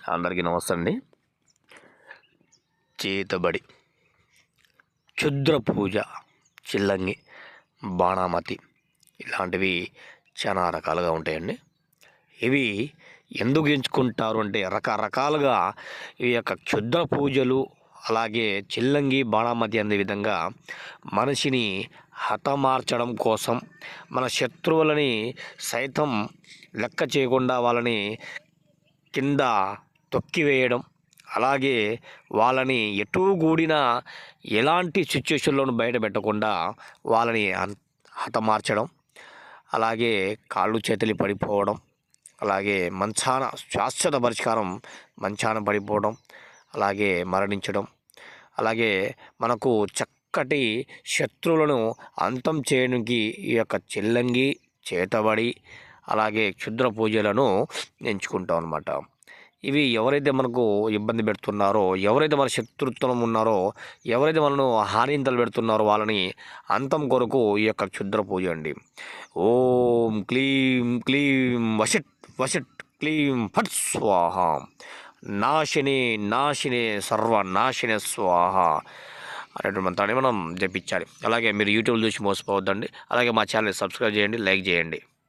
అందరికీ నమస్తే అండి. చేతబడి క్షుద్ర పూజ చిల్లంగి బాణామతి ఇలాంటివి చాలా రకాలుగా ఉంటాయండి. ఇవి ఎందుకు ఎంచుకుంటారు అంటే రకరకాలుగా ఈ యొక్క క్షుద్ర పూజలు అలాగే చిల్లంగి బాణామతి అనే విధంగా మనిషిని హతమార్చడం కోసం మన శత్రువులని సైతం లెక్క చేయకుండా వాళ్ళని కింద తొక్కివేయడం. అలాగే వాళ్ళని ఎటు కూడిన ఎలాంటి సిచ్యువేషన్లోనూ బయటపెట్టకుండా వాళ్ళని హతమార్చడం. అలాగే కాళ్ళు చేతులు పడిపోవడం. అలాగే మంచాన శాశ్వత పరిష్కారం మంచాన పడిపోవడం. అలాగే మరణించడం. అలాగే మనకు చక్కటి శత్రువులను అంతం చేయడానికి ఈ యొక్క చెల్లంగి చేతబడి అలాగే క్షుద్ర పూజలను ఎంచుకుంటాం అనమాట ఇవి ఎవరైతే మనకు ఇబ్బంది పెడుతున్నారో ఎవరైతే మన శత్రుత్వం ఉన్నారో ఎవరైతే మనను హానింతలు పెడుతున్నారో వాళ్ళని అంతం కొరకు ఈ యొక్క క్షుద్ర పూజ అండి. ఓం క్లీం క్లీం వషట్ వషట్ క్లీం ఫట్ స్వాహ. నాశిని నాశిని సర్వనాశిని స్వాహ. అనేటువంటి మంత్రాన్ని మనం జపించాలి. అలాగే మీరు యూట్యూబ్ చూసి మోసపోవద్దండి. అలాగే మా ఛానల్ని సబ్స్క్రైబ్ చేయండి లైక్ చేయండి.